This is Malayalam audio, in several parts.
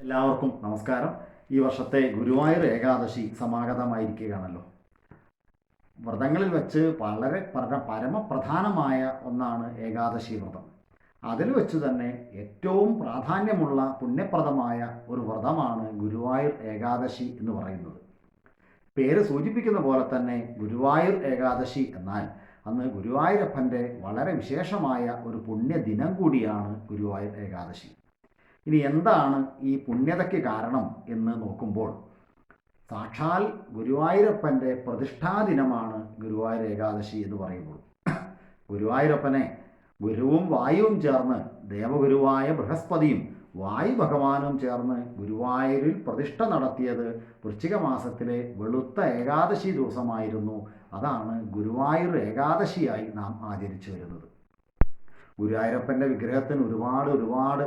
എല്ലാവർക്കും നമസ്കാരം. ഈ വർഷത്തെ ഗുരുവായൂർ ഏകാദശി സമാഗതമായിരിക്കുകയാണല്ലോ. വ്രതങ്ങളിൽ വെച്ച് വളരെ പര പരമപ്രധാനമായ ഒന്നാണ് ഏകാദശി വ്രതം. അതിൽ വെച്ച് തന്നെ ഏറ്റവും പ്രാധാന്യമുള്ള പുണ്യപ്രദമായ ഒരു വ്രതമാണ് ഗുരുവായൂർ ഏകാദശി എന്ന് പറയുന്നത്. പേര് സൂചിപ്പിക്കുന്ന പോലെ തന്നെ ഗുരുവായൂർ ഏകാദശി എന്നാൽ അന്ന് ഗുരുവായൂരപ്പന്റെ വളരെ വിശേഷമായ ഒരു പുണ്യദിനം കൂടിയാണ് ഗുരുവായൂർ ഏകാദശി. ഇനി എന്താണ് ഈ പുണ്യതയ്ക്ക് കാരണം എന്ന് നോക്കുമ്പോൾ സാക്ഷാൽ ഗുരുവായൂരപ്പന്റെ പ്രതിഷ്ഠാദിനമാണ് ഗുരുവായൂർ ഏകാദശി എന്ന് പറയുമ്പോൾ. ഗുരുവായൂരപ്പനെ ഗുരുവും വായുവും ചേർന്ന് ദേവഗുരുവായ ബൃഹസ്പതിയും വായു ഭഗവാനും ചേർന്ന് ഗുരുവായൂരിൽ പ്രതിഷ്ഠ നടത്തിയത് വൃശ്ചിക മാസത്തിലെ വെളുത്ത ഏകാദശി ദിവസമായിരുന്നു. അതാണ് ഗുരുവായൂർ ഏകാദശിയായി നാം ആചരിച്ചു വരുന്നത്. ഗുരുവായൂരപ്പന്റെ വിഗ്രഹത്തിന് ഒരുപാട് ഒരുപാട്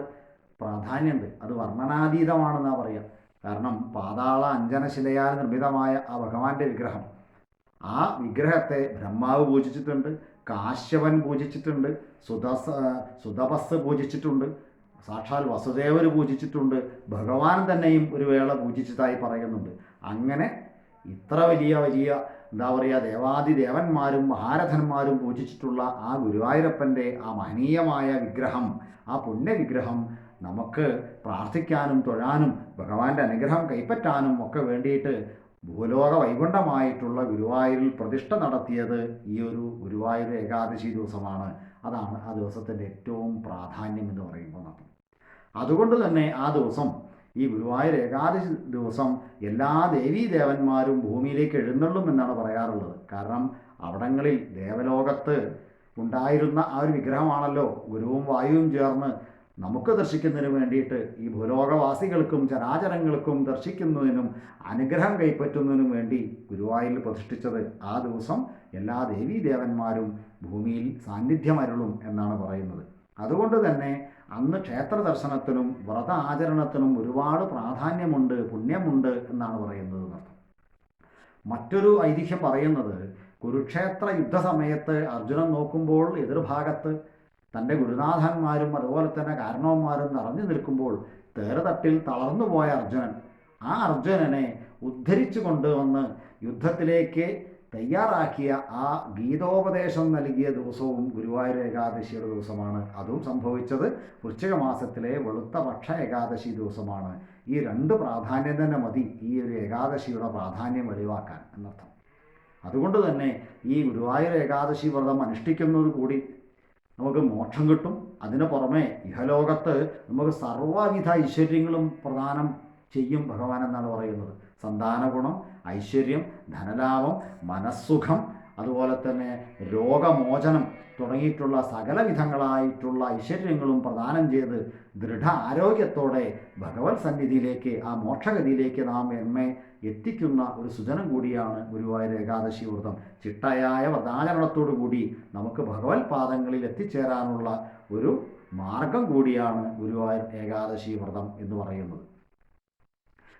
പ്രാധാന്യമുണ്ട്. അത് വർണനാതീതമാണെന്നാ പറയുക. കാരണം പാതാള അഞ്ജനശിലയാൽ നിർമ്മിതമായ ആ ഭഗവാന്റെ വിഗ്രഹം. ആ വിഗ്രഹത്തെ ബ്രഹ്മാവ് പൂജിച്ചിട്ടുണ്ട് കാശ്യവൻ പൂജിച്ചിട്ടുണ്ട് സുതസ സുതപസ് പൂജിച്ചിട്ടുണ്ട് സാക്ഷാൽ വസുദേവർ പൂജിച്ചിട്ടുണ്ട് ഭഗവാൻ തന്നെയും ഒരു വേള പൂജിച്ചതായി പറയുന്നുണ്ട്. അങ്ങനെ ഇത്ര വലിയ വലിയ എന്താ പറയുക ദേവാദി ദേവന്മാരും മഹാരഥന്മാരും പൂജിച്ചിട്ടുള്ള ആ ഗുരുവായൂരപ്പന്റെ ആ മഹനീയമായ വിഗ്രഹം ആ പുണ്യവിഗ്രഹം നമുക്ക് പ്രാർത്ഥിക്കാനും തൊഴാനും ഭഗവാന്റെ അനുഗ്രഹം കൈപ്പറ്റാനും ഒക്കെ വേണ്ടിയിട്ട് ഭൂലോക വൈകുണ്ഠമായിട്ടുള്ള ഗുരുവായൂരിൽ പ്രതിഷ്ഠ നടത്തിയത് ഈ ഒരു ഗുരുവായൂർ ഏകാദശി ദിവസമാണ്. അതാണ് ആ ദിവസത്തിന്റെ ഏറ്റവും പ്രാധാന്യം എന്ന് പറയുമ്പോൾ നമ്മൾ. അതുകൊണ്ട് തന്നെ ആ ദിവസം ഈ ഗുരുവായൂർ ഏകാദശി ദിവസം എല്ലാ ദേവീ ദേവന്മാരും ഭൂമിയിലേക്ക് എഴുന്നള്ളും എന്നാണ് പറയാറുള്ളത്. കാരണം അവിടങ്ങളിൽ ദേവലോകത്ത് ഉണ്ടായിരുന്ന ആ ഒരു വിഗ്രഹമാണല്ലോ ഗുരുവും വായുവും ചേർന്ന് നമുക്ക് ദർശിക്കുന്നതിന് വേണ്ടിയിട്ട് ഈ ഭൂലോകവാസികൾക്കും ചരാചരങ്ങൾക്കും ദർശിക്കുന്നതിനും അനുഗ്രഹം കൈപ്പറ്റുന്നതിനും വേണ്ടി ഗുരുവായൂരിൽ പ്രതിഷ്ഠിച്ചത് ആ ദിവസം എല്ലാ ദേവീദേവന്മാരും ഭൂമിയിൽ സാന്നിധ്യമരുളും എന്നാണ് പറയുന്നത്. അതുകൊണ്ട് തന്നെ അന്ന് ക്ഷേത്ര ദർശനത്തിനും വ്രത ആചരണത്തിനും ഒരുപാട് പ്രാധാന്യമുണ്ട് പുണ്യമുണ്ട് എന്നാണ് പറയുന്നത് എന്നർത്ഥം. മറ്റൊരു ഐതിഹ്യം പറയുന്നത് കുരുക്ഷേത്ര യുദ്ധസമയത്ത് അർജുനൻ നോക്കുമ്പോൾ എതിർഭാഗത്ത് തന്റെ ഗുരുനാഥന്മാരും അതുപോലെ തന്നെ കാരണവന്മാരും നിറഞ്ഞു നിൽക്കുമ്പോൾ തേറുതട്ടിൽ തളർന്നുപോയ അർജുനൻ. ആ അർജുനനെ ഉദ്ധരിച്ചു കൊണ്ടുവന്ന് യുദ്ധത്തിലേക്ക് തയ്യാറാക്കിയ ആ ഗീതോപദേശം നൽകിയ ദിവസവും ഗുരുവായൂർ ഏകാദശിയുടെ ദിവസമാണ്. അതും സംഭവിച്ചത് വൃശ്ചിക മാസത്തിലെ വെളുത്ത പക്ഷ ഏകാദശി ദിവസമാണ്. ഈ രണ്ട് പ്രാധാന്യം തന്നെ മതി ഈ ഒരു ഏകാദശിയുടെ പ്രാധാന്യം വെളിവാക്കാൻ എന്നർത്ഥം. അതുകൊണ്ട് തന്നെ ഈ ഗുരുവായൂർ ഏകാദശി വ്രതം അനുഷ്ഠിക്കുന്നത് കൂടി നമുക്ക് മോക്ഷം കിട്ടും. അതിന് പുറമെ ഇഹലോകത്ത് നമുക്ക് സർവവിധ ഐശ്വര്യങ്ങളും പ്രദാനം ചെയ്യും ഭഗവാൻ എന്നാണ് പറയുന്നത്. സന്താന ഗുണം ഐശ്വര്യം ധനലാഭം മനസ്സുഖം അതുപോലെ തന്നെ രോഗമോചനം തുടങ്ങിയിട്ടുള്ള സകലവിധങ്ങളായിട്ടുള്ള ഐശ്വര്യങ്ങളും പ്രദാനം ചെയ്ത് ദൃഢ ആരോഗ്യത്തോടെ ഭഗവത് സന്നിധിയിലേക്ക് ആ മോക്ഷഗതിയിലേക്ക് നാം എന്നെ എത്തിക്കുന്ന ഒരു സുജനം കൂടിയാണ് ഗുരുവായൂർ ഏകാദശി വ്രതം. ചിട്ടയായ വ്രതാചരണത്തോടു കൂടി നമുക്ക് ഭഗവത് പാദങ്ങളിൽ എത്തിച്ചേരാനുള്ള ഒരു മാർഗം കൂടിയാണ് ഗുരുവായൂർ ഏകാദശി വ്രതം എന്ന് പറയുന്നത്.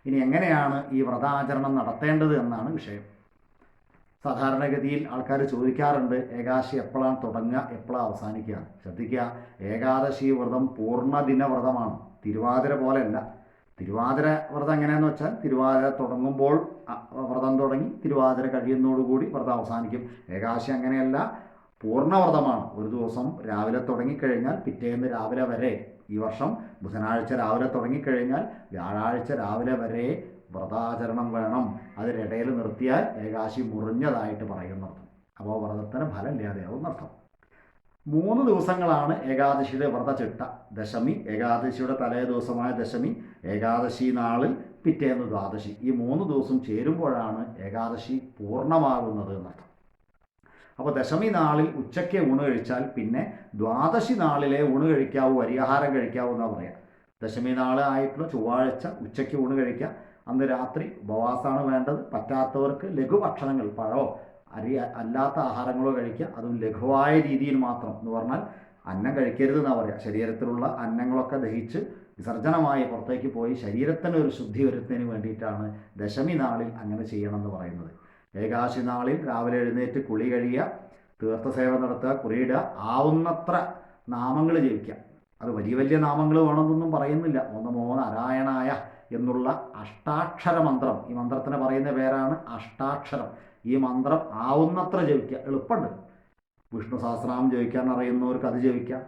ഇനി എങ്ങനെയാണ് ഈ വ്രതാചരണം നടത്തേണ്ടത് എന്നാണ് വിഷയം. സാധാരണഗതിയിൽ ആൾക്കാർ ചോദിക്കാറുണ്ട് ഏകാദശി എപ്പോഴാണ് തുടങ്ങുക എപ്പോഴാണ് അവസാനിക്കുക. ശ്രദ്ധിക്കുക ഏകാദശി വ്രതം പൂർണദിന വ്രതമാണ് തിരുവാതിര പോലെയല്ല. തിരുവാതിര വ്രതം എങ്ങനെയാന്ന് വെച്ചാൽ തിരുവാതിര തുടങ്ങുമ്പോൾ വ്രതം തുടങ്ങി തിരുവാതിര കഴിയുന്നതോടുകൂടി വ്രതം അവസാനിക്കും. ഏകാദശി അങ്ങനെയല്ല പൂർണവ്രതമാണ്. ഒരു ദിവസം രാവിലെ തുടങ്ങിക്കഴിഞ്ഞാൽ പിറ്റേന്ന് രാവിലെ വരെ ഈ വർഷം ബുധനാഴ്ച രാവിലെ തുടങ്ങിക്കഴിഞ്ഞാൽ വ്യാഴാഴ്ച രാവിലെ വരെ വ്രതാചരണം വേണം. അതിനിടയിൽ നിർത്തിയാൽ ഏകാശി മുറിഞ്ഞതായിട്ട് പറയുന്നർത്ഥം അപ്പോൾ വ്രതത്തിന് ഫലമില്ലാതെയാവും എന്നർത്ഥം. മൂന്ന് ദിവസങ്ങളാണ് ഏകാദശിയുടെ വ്രതചിട്ട. ദശമി ഏകാദശിയുടെ തലേ ദിവസമായ ദശമി ഏകാദശി നാളിൽ പിറ്റേന്ന് ദ്വാദശി. ഈ മൂന്ന് ദിവസം ചേരുമ്പോഴാണ് ഏകാദശി പൂർണമാകുന്നത് എന്നർത്ഥം. അപ്പോൾ ദശമി നാളിൽ ഉച്ചയ്ക്ക് ഊണ് കഴിച്ചാൽ പിന്നെ ദ്വാദശി നാളിലെ ഊണ് കഴിക്കാവൂ അരിയാഹാരം കഴിക്കാവൂ എന്നാണ് പറയുക ദശമി നാളായിട്ടുള്ള ചൊവ്വാഴ്ച ഉച്ചയ്ക്ക് ഊണ് കഴിക്കാം. അന്ന് രാത്രി ഉപവാസമാണ് വേണ്ടത്. പറ്റാത്തവർക്ക് ലഘുഭക്ഷണങ്ങൾ പഴമോ അരി അല്ലാത്ത ആഹാരങ്ങളോ കഴിക്കുക. അതും ലഘുവായ രീതിയിൽ മാത്രം എന്ന് പറഞ്ഞാൽ അന്നം കഴിക്കരുത് എന്നാണ് പറയുക. ശരീരത്തിലുള്ള അന്നങ്ങളൊക്കെ ദഹിച്ച് വിസർജനമായി പുറത്തേക്ക് പോയി ശരീരത്തിന് ഒരു ശുദ്ധി വരുത്തുന്നതിന് വേണ്ടിയിട്ടാണ് ദശമി നാളിൽ അങ്ങനെ ചെയ്യണമെന്ന് പറയുന്നത്. ഏകാശി നാളിൽ രാവിലെ എഴുന്നേറ്റ് കുളി കഴിയുക തീർത്ഥസേവ നടത്തുക കുറിയിടുക ആവുന്നത്ര നാമങ്ങൾ ജപിക്കുക. അത് വലിയ വലിയ നാമങ്ങൾ വേണമെന്നൊന്നും പറയുന്നില്ല. ഒന്ന് മോ നാരായണായ എന്നുള്ള അഷ്ടാക്ഷര മന്ത്രം ഈ മന്ത്രത്തിന് പറയുന്ന പേരാണ് അഷ്ടാക്ഷരം. ഈ മന്ത്രം ആവുന്നത്ര ജപിക്കുക. എളുപ്പമുണ്ട്. വിഷ്ണു സഹസ്രനാമം ജപിക്കാൻ അറിയുന്നവർക്ക് അത് ജപിക്കാം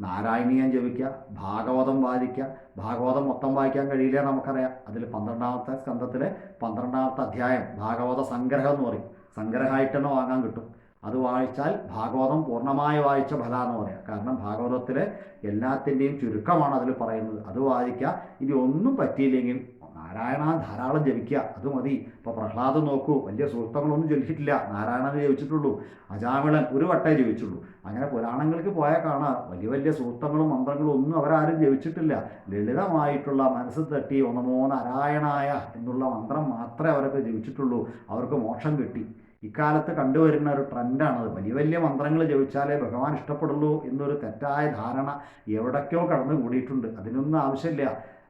നാരായണീയം ജപിക്കുക. ഭാഗവതം വായിക്കുക ഭാഗവതം മൊത്തം വായിക്കാൻ കഴിയില്ല നമുക്കറിയാം. അതിൽ പന്ത്രണ്ടാമത്തെ സ്കന്ധത്തിലെ പന്ത്രണ്ടാമത്തെ അധ്യായം ഭാഗവത സംഗ്രഹം എന്ന് പറയും. സംഗ്രഹമായിട്ട് തന്നെ വാങ്ങാൻ കിട്ടും. അത് വായിച്ചാൽ ഭാഗവതം പൂർണമായി വായിച്ച ഫല എന്ന് പറയാം. കാരണം ഭാഗവതത്തിലെ എല്ലാത്തിന്റെയും ചുരുക്കമാണ് അതിൽ പറയുന്നത്. അത് വായിക്കുക. ഇനി ഒന്നും പറ്റിയില്ലെങ്കിൽ നാരായണ ധാരാളം ജപിക്കുക. അത് മതി. ഇപ്പോൾ പ്രഹ്ലാദം നോക്കൂ. വലിയ സൂക്തങ്ങളൊന്നും ജപിച്ചിട്ടില്ല. നാരായണനെ ജപിച്ചിട്ടുള്ളൂ. അജാമിളൻ ഒരു വട്ടേ ജപിച്ചുള്ളൂ അങ്ങനെ പുരാണങ്ങൾക്ക് പോയാൽ കാണാം. വലിയ വലിയ സൂക്തങ്ങളും മന്ത്രങ്ങളും ഒന്നും അവരാരും ജപിച്ചിട്ടില്ല. ലളിതമായിട്ടുള്ള മനസ്സ് തട്ടി ഒന്നമോ നാരായണായ എന്നുള്ള മന്ത്രം മാത്രമേ അവരൊക്കെ ജപിച്ചിട്ടുള്ളൂ. അവർക്ക് മോക്ഷം കിട്ടി. ഇക്കാലത്ത് കണ്ടുവരുന്ന ഒരു ട്രെൻഡാണത്. വലിയ വലിയ മന്ത്രങ്ങൾ ജപിച്ചാലേ ഭഗവാൻ ഇഷ്ടപ്പെടുള്ളൂ എന്നൊരു തെറ്റായ ധാരണ എവിടേക്കോ കടന്നു കൂടിയിട്ടുണ്ട് അതിനൊന്നും ആവശ്യമില്ല.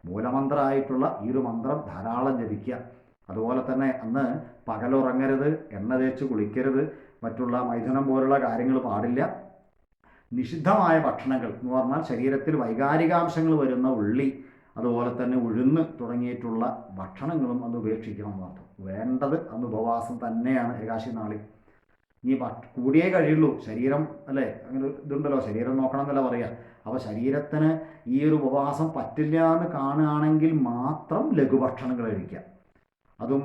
മൂലമന്ത്രമായിട്ടുള്ള ഈ ഒരു മന്ത്രം ധാരാളം ജപിക്കുക. അതുപോലെ തന്നെ അന്ന് പകലുറങ്ങരുത് എണ്ണ തേച്ച് കുളിക്കരുത് മറ്റുള്ള മൈഥുനം പോലുള്ള കാര്യങ്ങൾ പാടില്ല. നിഷിദ്ധമായ ഭക്ഷണങ്ങൾ എന്ന് പറഞ്ഞാൽ ശരീരത്തിൽ വൈകാരികാംശങ്ങൾ വരുന്ന ഉള്ളി അതുപോലെ തന്നെ ഉഴുന്ന് തുടങ്ങിയിട്ടുള്ള ഭക്ഷണങ്ങളും അന്ന് ഉപേക്ഷിക്കണം എന്നർത്ഥം വേണ്ടത് അന്ന് ഉപവാസം തന്നെയാണ് ഏകാശി നാളിൽ. ഇനി കൂടിയേ കഴിയുള്ളൂ. ശരീരം അല്ലേ? അങ്ങനെ ഇതുണ്ടല്ലോ. ശരീരം നോക്കണം എന്നല്ല പറയുക അപ്പോൾ ശരീരത്തിന് ഈ ഒരു ഉപവാസം പറ്റില്ല എന്ന് കാണുകയാണെങ്കിൽ മാത്രം ലഘുഭക്ഷണങ്ങൾ കഴിക്കുക. അതും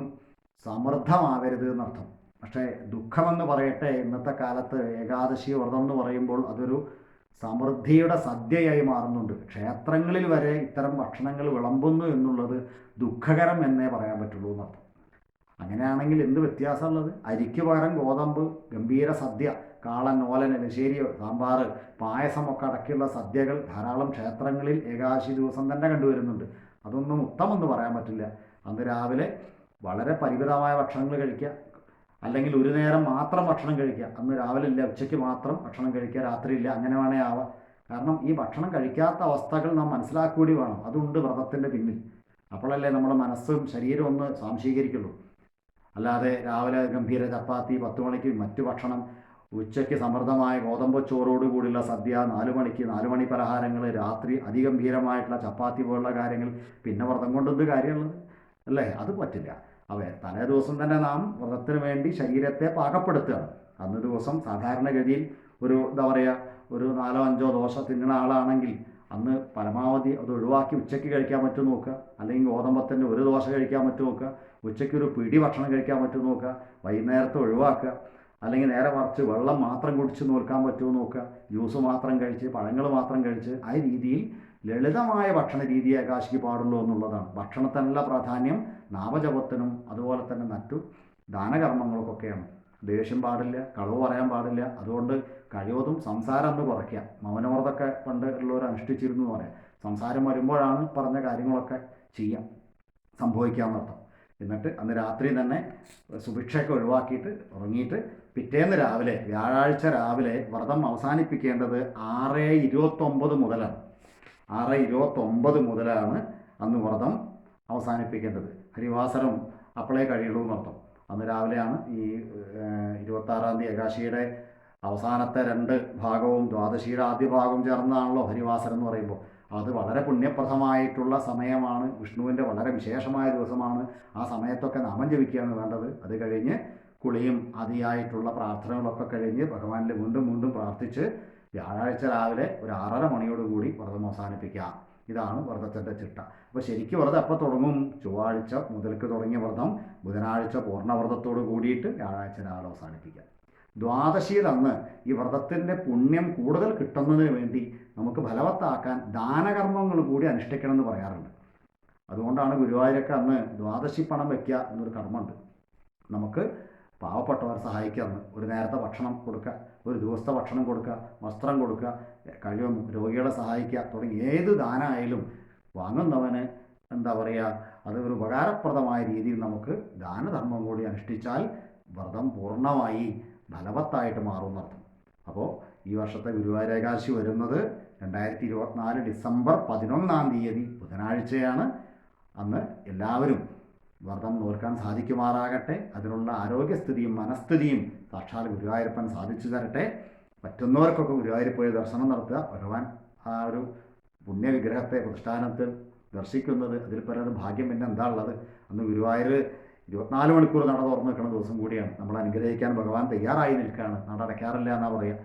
സമൃദ്ധമാകരുത് എന്നർത്ഥം. പക്ഷേ ദുഃഖമെന്ന് പറയട്ടെ ഇന്നത്തെ കാലത്ത് ഏകാദശി വ്രതം എന്ന് പറയുമ്പോൾ അതൊരു സമൃദ്ധിയുടെ സദ്യയായി മാറുന്നുണ്ട്. ക്ഷേത്രങ്ങളിൽ വരെ ഇത്തരം ഭക്ഷണങ്ങൾ വിളമ്പുന്നു എന്നുള്ളത് ദുഃഖകരം എന്നേ പറയാൻ പറ്റുള്ളൂ എന്നർത്ഥം. അങ്ങനെയാണെങ്കിൽ എന്ത് വ്യത്യാസമുള്ളത്? അരിക്ക് പകരം ഗോതമ്പ് ഗംഭീര സദ്യ കാളൻ ഓലൻ എലിശ്ശേരി സാമ്പാർ പായസമൊക്കെ അടക്കിയുള്ള സദ്യകൾ ധാരാളം ക്ഷേത്രങ്ങളിൽ ഏകാശി ദിവസം തന്നെ കണ്ടുവരുന്നുണ്ട്. അതൊന്നും ഉത്തമെന്ന് പറയാൻ പറ്റില്ല. അന്ന് രാവിലെ വളരെ പരിമിതമായ ഭക്ഷണങ്ങൾ കഴിക്കുക അല്ലെങ്കിൽ ഒരു നേരം മാത്രം ഭക്ഷണം കഴിക്കുക. അന്ന് രാവിലെ ഇല്ല ഉച്ചയ്ക്ക് മാത്രം ഭക്ഷണം കഴിക്കുക രാത്രിയില്ല അങ്ങനെ വേണേ ആവാം. കാരണം ഈ ഭക്ഷണം കഴിക്കാത്ത അവസ്ഥകൾ നാം മനസ്സിലാക്കൂടി വേണം. അതുണ്ട് വ്രതത്തിന്റെ പിന്നിൽ. അപ്പോഴല്ലേ നമ്മുടെ മനസ്സും ശരീരവും ഒന്ന് സ്വാംശീകരിക്കുള്ളൂ. അല്ലാതെ രാവിലെ ഗംഭീര ചപ്പാത്തി പത്ത് മണിക്ക് മറ്റു ഭക്ഷണം ഉച്ചയ്ക്ക് സമൃദ്ധമായ ഗോതമ്പ് ചോറോട് കൂടിയുള്ള സദ്യ നാല് മണിക്ക് നാല് മണി പലഹാരങ്ങൾ രാത്രി അതിഗംഭീരമായിട്ടുള്ള ചപ്പാത്തി പോലുള്ള കാര്യങ്ങൾ പിന്നെ വ്രതം കൊണ്ടെന്ത് കാര്യമുള്ളത്? അല്ലേ? അത് പറ്റില്ല. അവ തലേ ദിവസം തന്നെ നാം വ്രതത്തിന് വേണ്ടി ശരീരത്തെ പാകപ്പെടുത്തുകയാണ് അന്ന് ദിവസം സാധാരണഗതിയിൽ ഒരു എന്താ പറയുക ഒരു നാലോ അഞ്ചോ ദോശ തിന്നുന്ന ആളാണെങ്കിൽ അന്ന് പരമാവധി അത് ഒഴിവാക്കി ഉച്ചയ്ക്ക് കഴിക്കാൻ പറ്റും നോക്കുക. അല്ലെങ്കിൽ ഗോതമ്പത്തിന്റെ ഒരു ദോശ കഴിക്കാൻ പറ്റും നോക്കുക. ഉച്ചയ്ക്ക് ഒരു പിടി ഭക്ഷണം കഴിക്കാൻ പറ്റും നോക്കുക. വൈകുന്നേരത്തെ ഒഴിവാക്കുക. അല്ലെങ്കിൽ നേരെ മറിച്ച് വെള്ളം മാത്രം കുടിച്ച് നോക്കാൻ പറ്റുമോ നോക്കുക. ജ്യൂസ് മാത്രം കഴിച്ച് പഴങ്ങൾ മാത്രം കഴിച്ച് ആ രീതിയിൽ ലളിതമായ ഭക്ഷണ രീതിയെ ആകാശിക്ക് പാടുള്ളൂ എന്നുള്ളതാണ്. ഭക്ഷണത്തിനുള്ള പ്രാധാന്യം നാമജപത്തിനും അതുപോലെ തന്നെ മറ്റു ദാനകർമ്മങ്ങൾക്കൊക്കെയാണ്. ദേഷ്യം പാടില്ല കളവ് പറയാൻ പാടില്ല. അതുകൊണ്ട് കഴിവതും സംസാരം ഒന്ന് കുറയ്ക്കുക. മൗനവ്രതൊക്കെ പണ്ട് ഉള്ളവർ അനുഷ്ഠിച്ചിരുന്നു എന്ന് പറയാം. സംസാരം വരുമ്പോഴാണ് പറഞ്ഞ കാര്യങ്ങളൊക്കെ ചെയ്യാം സംഭവിക്കാമെന്നർത്ഥം എന്നിട്ട് അന്ന് രാത്രി തന്നെ സുഭിക്ഷയൊക്കെ ഒഴിവാക്കിയിട്ട് ഉറങ്ങിയിട്ട് പിറ്റേന്ന് രാവിലെ വ്യാഴാഴ്ച രാവിലെ വ്രതം അവസാനിപ്പിക്കേണ്ടത് ആറ് ഇരുപത്തൊമ്പത് മുതലാണ്. ആറ് ഇരുപത്തൊമ്പത് മുതലാണ് അന്ന് വ്രതം അവസാനിപ്പിക്കേണ്ടത്. ഹരിവാസരം അപ്പോഴേ കഴിയുള്ളൂ എന്നർത്ഥം അന്ന് രാവിലെയാണ് ഈ ഇരുപത്താറാം തീയതി ഏകാശിയുടെ അവസാനത്തെ രണ്ട് ഭാഗവും ദ്വാദശിയുടെ ആദ്യ ഭാഗവും ചേർന്നാണല്ലോ ഹരിവാസരം എന്ന് പറയുമ്പോൾ. അത് വളരെ പുണ്യപ്രദമായിട്ടുള്ള സമയമാണ്. വിഷ്ണുവിന്റെ വളരെ വിശേഷമായ ദിവസമാണ്. ആ സമയത്തൊക്കെ നാമം ജപിക്കുകയാണ് വേണ്ടത്. അത് കഴിഞ്ഞ് കുളിയും അതിയായിട്ടുള്ള പ്രാർത്ഥനകളൊക്കെ കഴിഞ്ഞ് ഭഗവാനിൽ വീണ്ടും വീണ്ടും പ്രാർത്ഥിച്ച് വ്യാഴാഴ്ച രാവിലെ ഒരു ആറര മണിയോടുകൂടി വ്രതം അവസാനിപ്പിക്കാം ഇതാണ് വ്രതത്തിന്റെ ചിട്ട. അപ്പോൾ ശരിക്കും വ്രതം എപ്പോൾ തുടങ്ങും? ചൊവ്വാഴ്ച മുതൽക്ക് തുടങ്ങിയ വ്രതം ബുധനാഴ്ച പൂർണവ്രതത്തോട് കൂടിയിട്ട് വ്യാഴാഴ്ച രാവിലെ അവസാനിപ്പിക്കാം ദ്വാദശിയിൽ അന്ന് ഈ വ്രതത്തിന്റെ പുണ്യം കൂടുതൽ കിട്ടുന്നതിന് വേണ്ടി നമുക്ക് ഫലവത്താക്കാൻ ദാനകർമ്മങ്ങൾ കൂടി അനുഷ്ഠിക്കണം എന്ന് പറയാറുണ്ട്. അതുകൊണ്ടാണ് ഗുരുവായൂരൊക്കെ അന്ന് ദ്വാദശി പണം വയ്ക്കുക എന്നൊരു കർമ്മമുണ്ട്. നമുക്ക് പാവപ്പെട്ടവരെ സഹായിക്കുക അന്ന് ഒരു നേരത്തെ ഭക്ഷണം കൊടുക്കുക ഒരു ദിവസത്തെ ഭക്ഷണം കൊടുക്കുക വസ്ത്രം കൊടുക്കുക കഴിവും രോഗികളെ സഹായിക്കുക തുടങ്ങി ഏത് ദാനമായാലും വാങ്ങുന്നവന് എന്താ പറയുക അത് ഒരു ഉപകാരപ്രദമായ രീതിയിൽ നമുക്ക് ദാനധർമ്മം കൂടി അനുഷ്ഠിച്ചാൽ വ്രതം പൂർണമായി ഫലവത്തായിട്ട് മാറുമെന്നർത്ഥം അപ്പോൾ ഈ വർഷത്തെ ഗുരുവായൂർ ഏകാദശി വരുന്നത് രണ്ടായിരത്തി ഇരുപത്തിനാല് ഡിസംബർ പതിനൊന്നാം തീയതി ബുധനാഴ്ചയാണ്. അന്ന് എല്ലാവരും വ്രതം നോൽക്കാൻ സാധിക്കുമാറാകട്ടെ. അതിനുള്ള ആരോഗ്യസ്ഥിതിയും മനസ്ഥിതിയും സാക്ഷാൽ ഗുരുവായൂരപ്പൻ സാധിച്ചു തരട്ടെ. പറ്റുന്നവർക്കൊക്കെ ഗുരുവായൂർ പോയി ദർശനം നടത്തുക. ഭഗവാൻ ആ ഒരു പുണ്യവിഗ്രഹത്തെ പ്രതിഷ്ഠാനത്തിൽ ദർശിക്കുന്നത് അതിൽ പലരും ഭാഗ്യം പിന്നെ എന്താ ഉള്ളത്? അന്ന് ഗുരുവായൂർ ഇരുപത്തിനാല് മണിക്കൂർ നട തുറന്നു നിൽക്കുന്ന ദിവസം കൂടിയാണ്. നമ്മൾ അനുഗ്രഹിക്കാൻ ഭഗവാൻ തയ്യാറായി നിൽക്കുകയാണ്. നട അടയ്ക്കാറില്ല എന്നാ പറയുക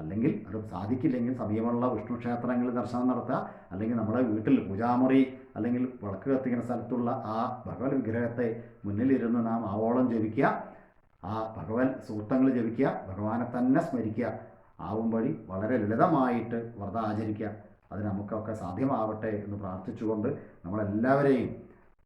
അല്ലെങ്കിൽ അത് സാധിക്കില്ലെങ്കിൽ സമീപമുള്ള വിഷ്ണു ക്ഷേത്രങ്ങളിൽ ദർശനം നടത്തുക. അല്ലെങ്കിൽ നമ്മുടെ വീട്ടിൽ പൂജാമുറി അല്ലെങ്കിൽ വിളക്ക് കത്തിക്കുന്ന സ്ഥലത്തുള്ള ആ ഭഗവത് വിഗ്രഹത്തെ മുന്നിലിരുന്ന് നാം ആവോളം ജപിക്കുക. ആ ഭഗവൻ സൂക്തങ്ങൾ ജപിക്കുക. ഭഗവാനെ തന്നെ സ്മരിക്കുക. ആവും വഴി വളരെ ലളിതമായിട്ട് വ്രതം ആചരിക്കുക. അത് നമുക്കൊക്കെ സാധ്യമാവട്ടെ എന്ന് പ്രാർത്ഥിച്ചുകൊണ്ട് നമ്മളെല്ലാവരെയും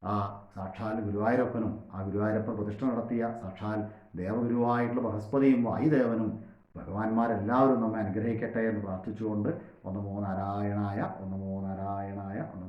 ആ സാക്ഷാൽ ഗുരുവായൂരപ്പനും ആ ഗുരുവായൂരപ്പൻ പ്രതിഷ്ഠ നടത്തിയ സാക്ഷാൽ ദേവഗുരുവായിട്ടുള്ള ബൃഹസ്പതിയും വായുദേവനും ഭഗവാന്മാരെല്ലാവരും നമ്മെ അനുഗ്രഹിക്കട്ടെ എന്ന് പ്രാർത്ഥിച്ചുകൊണ്ട് ഒന്ന് മൂന്നാരായണായ ഒന്ന് മൂന്നാരായണായ ഒന്ന്